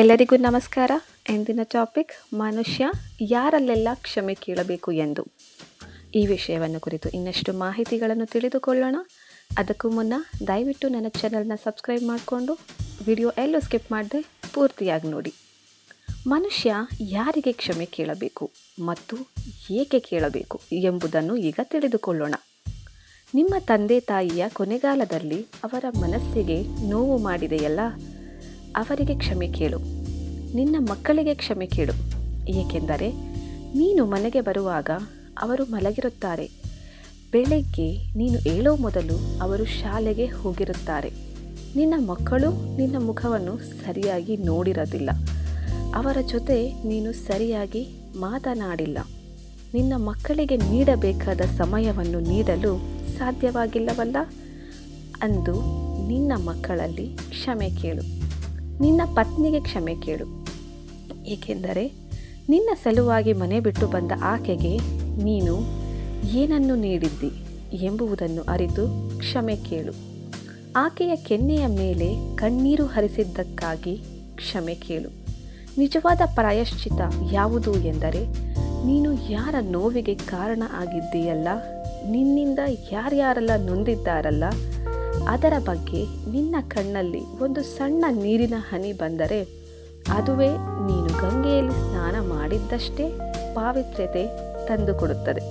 ಎಲ್ಲರಿಗೂ ನಮಸ್ಕಾರ. ಎಂದಿನ ಟಾಪಿಕ್ ಮನುಷ್ಯ ಯಾರಲ್ಲೆಲ್ಲ ಕ್ಷಮೆ ಕೇಳಬೇಕು ಎಂದು? ಈ ವಿಷಯವನ್ನು ಕುರಿತು ಇನ್ನಷ್ಟು ಮಾಹಿತಿಗಳನ್ನು ತಿಳಿದುಕೊಳ್ಳೋಣ. ಅದಕ್ಕೂ ಮುನ್ನ ದಯವಿಟ್ಟು ನನ್ನ ಚಾನಲ್ನ ಸಬ್ಸ್ಕ್ರೈಬ್ ಮಾಡಿಕೊಂಡು ವಿಡಿಯೋ ಎಲ್ಲೂ ಸ್ಕಿಪ್ ಮಾಡದೆ ಪೂರ್ತಿಯಾಗಿ ನೋಡಿ. ಮನುಷ್ಯ ಯಾರಿಗೆ ಕ್ಷಮೆ ಕೇಳಬೇಕು ಮತ್ತು ಏಕೆ ಕೇಳಬೇಕು ಎಂಬುದನ್ನು ಈಗ ತಿಳಿದುಕೊಳ್ಳೋಣ. ನಿಮ್ಮ ತಂದೆ ತಾಯಿಯ ಕೊನೆಗಾಲದಲ್ಲಿ ಅವರ ಮನಸ್ಸಿಗೆ ನೋವು ಮಾಡಿದೆಯಲ್ಲ? ಅವರಿಗೆ ಕ್ಷಮೆ ಕೇಳು. ನಿನ್ನ ಮಕ್ಕಳಿಗೆ ಕ್ಷಮೆ ಕೇಳು. ಏಕೆಂದರೆ ನೀನು ಮನೆಗೆ ಬರುವಾಗ ಅವರು ಮಲಗಿರುತ್ತಾರೆ. ಬೆಳಗ್ಗೆ ನೀನು ಏಳೋ ಮೊದಲು ಅವರು ಶಾಲೆಗೆ ಹೋಗಿರುತ್ತಾರೆ. ನಿನ್ನ ಮಕ್ಕಳು ನಿನ್ನ ಮುಖವನ್ನು ಸರಿಯಾಗಿ ನೋಡಿರೋದಿಲ್ಲ. ಅವರ ಜೊತೆ ನೀನು ಸರಿಯಾಗಿ ಮಾತನಾಡಿಲ್ಲ. ನಿನ್ನ ಮಕ್ಕಳಿಗೆ ನೀಡಬೇಕಾದ ಸಮಯವನ್ನು ನೀಡಲು ಸಾಧ್ಯವಾಗಿಲ್ಲವಲ್ಲ? ಅಂದು ನಿನ್ನ ಮಕ್ಕಳಲ್ಲಿ ಕ್ಷಮೆ ಕೇಳು. ನಿನ್ನ ಪತ್ನಿಗೆ ಕ್ಷಮೆ ಕೇಳು. ಏಕೆಂದರೆ ನಿನ್ನ ಸಲುವಾಗಿ ಮನೆ ಬಿಟ್ಟು ಬಂದ ಆಕೆಗೆ ನೀನು ಏನನ್ನು ನೀಡಿದ್ದಿ ಎಂಬುದನ್ನು ಅರಿತು ಕ್ಷಮೆ ಕೇಳು. ಆಕೆಯ ಕೆನ್ನೆಯ ಮೇಲೆ ಕಣ್ಣೀರು ಹರಿಸಿದ್ದಕ್ಕಾಗಿ ಕ್ಷಮೆ ಕೇಳು. ನಿಜವಾದ ಪ್ರಾಯಶ್ಚಿತ ಯಾವುದು ಎಂದರೆ ನೀನು ಯಾರ ನೋವಿಗೆ ಕಾರಣ ಆಗಿದ್ದೀಯಲ್ಲ, ನಿನ್ನಿಂದ ಯಾರ್ಯಾರೆಲ್ಲ ನೊಂದಿದ್ದಾರಲ್ಲ ಅದರ ಬಗ್ಗೆ ನಿನ್ನ ಕಣ್ಣಲ್ಲಿ ಒಂದು ಸಣ್ಣ ನೀರಿನ ಹನಿ ಬಂದರೆ ಅದುವೇ ನೀನು ಗಂಗೆಯಲ್ಲಿ ಸ್ನಾನ ಮಾಡಿದ್ದಷ್ಟೇ ಪಾವಿತ್ರ್ಯತೆ ತಂದುಕೊಡುತ್ತದೆ.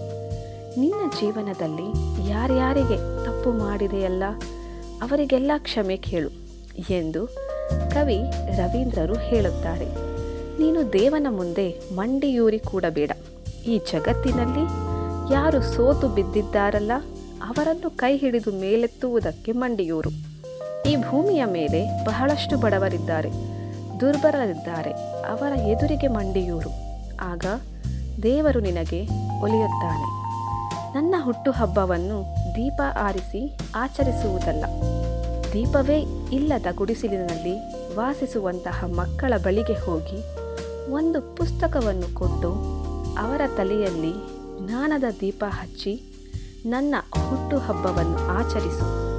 ನಿನ್ನ ಜೀವನದಲ್ಲಿ ಯಾರ್ಯಾರಿಗೆ ತಪ್ಪು ಮಾಡಿದೆಯಲ್ಲ, ಅವರಿಗೆಲ್ಲ ಕ್ಷಮೆ ಕೇಳು ಎಂದು ಕವಿ ರವೀಂದ್ರರು ಹೇಳುತ್ತಾರೆ. ನೀನು ದೇವನ ಮುಂದೆ ಮಂಡಿಯೂರಿ ಕೂಡಬೇಡ. ಈ ಜಗತ್ತಿನಲ್ಲಿ ಯಾರು ಸೋತು ಬಿದ್ದಿದ್ದಾರಲ್ಲ ಅವರನ್ನು ಕೈ ಹಿಡಿದು ಮೇಲೆತ್ತುವುದಕ್ಕೆ ಮಂಡಿಯೂರು. ಈ ಭೂಮಿಯ ಮೇಲೆ ಬಹಳಷ್ಟು ಬಡವರಿದ್ದಾರೆ. ದುರ್ಬಲರಿದ್ದಾರೆ. ಅವರ ಎದುರಿಗೆ ಮಂಡಿಯೂರು. ಆಗ ದೇವರು ನಿನಗೆ ಒಲಿಯುತ್ತಾನೆ. ನನ್ನ ಹುಟ್ಟುಹಬ್ಬವನ್ನು ದೀಪ ಆರಿಸಿ ಆಚರಿಸುವುದಲ್ಲ. ದೀಪವೇ ಇಲ್ಲದ ಗುಡಿಸಿಲಿನಲ್ಲಿ ವಾಸಿಸುವಂತಹ ಮಕ್ಕಳ ಬಳಿಗೆ ಹೋಗಿ ಒಂದು ಪುಸ್ತಕವನ್ನು ಕೊಟ್ಟು ಅವರ ತಲೆಯಲ್ಲಿ ಜ್ಞಾನದ ದೀಪ ಹಚ್ಚಿ ನನ್ನ ಹುಟ್ಟುಹಬ್ಬವನ್ನು ಆಚರಿಸು.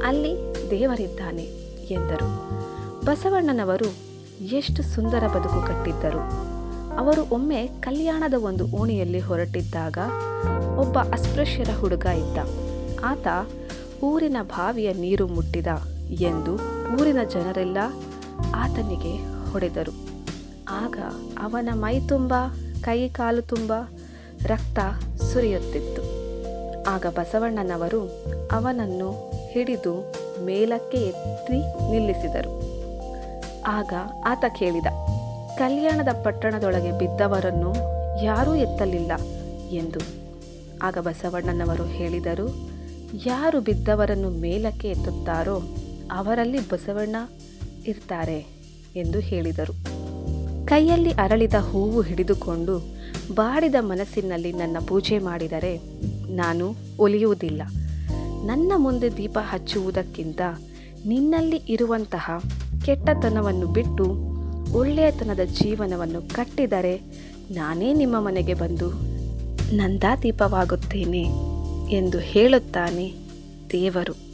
ಅಲ್ಲಿ ದೇವರಿದ್ದಾನೆ ಎಂದರು. ಬಸವಣ್ಣನವರು ಎಷ್ಟು ಸುಂದರ ಬದುಕು ಕಟ್ಟಿದ್ದರು. ಅವರು ಒಮ್ಮೆ ಕಲ್ಯಾಣದ ಒಂದು ಓಣಿಯಲ್ಲಿ ಹೊರಟಿದ್ದಾಗ ಒಬ್ಬ ಅಸ್ಪೃಶ್ಯರ ಹುಡುಗ ಇದ್ದ. ಆತ ಊರಿನ ಬಾವಿಯ ನೀರು ಮುಟ್ಟಿದ ಎಂದು ಊರಿನ ಜನರೆಲ್ಲ ಆತನಿಗೆ ಹೊಡೆದರು. ಆಗ ಅವನ ಮೈ ತುಂಬ, ಕೈ ಕಾಲು ತುಂಬ, ರಕ್ತ ಸುರಿಯುತ್ತಿತ್ತು. ಆಗ ಬಸವಣ್ಣನವರು ಅವನನ್ನು ಹಿಡಿದು ಮೇಲಕ್ಕೆ ಎತ್ತಿ ನಿಲ್ಲಿಸಿದರು. ಆಗ ಆತ ಕೇಳಿದ, ಕಲ್ಯಾಣದ ಪಟ್ಟಣದೊಳಗೆ ಬಿದ್ದವರನ್ನು ಯಾರೂ ಎತ್ತಲಿಲ್ಲ ಎಂದು. ಆಗ ಬಸವಣ್ಣನವರು ಹೇಳಿದರು, ಯಾರು ಬಿದ್ದವರನ್ನು ಮೇಲಕ್ಕೆ ಎತ್ತುತ್ತಾರೋ ಅವರಲ್ಲಿ ಬಸವಣ್ಣ ಇರ್ತಾರೆ ಎಂದು ಹೇಳಿದರು. ಕೈಯಲ್ಲಿ ಅರಳಿದ ಹೂವು ಹಿಡಿದುಕೊಂಡು ಬಾಡಿದ ಮನಸ್ಸಿನಲ್ಲಿ ನನ್ನ ಪೂಜೆ ಮಾಡಿದರೆ ನಾನು ಒಲಿಯುವುದಿಲ್ಲ. ನನ್ನ ಮುಂದೆ ದೀಪ ಹಚ್ಚುವುದಕ್ಕಿಂತ ನಿನ್ನಲ್ಲಿ ಇರುವಂತಹ ಕೆಟ್ಟತನವನ್ನು ಬಿಟ್ಟು ಒಳ್ಳೆಯತನದ ಜೀವನವನ್ನು ಕಟ್ಟಿದರೆ ನಾನೇ ನಿಮ್ಮ ಮನೆಗೆ ಬಂದು ನಂದಾ ದೀಪವಾಗುತ್ತೇನೆ ಎಂದು ಹೇಳುತ್ತಾನೆ ದೇವರು.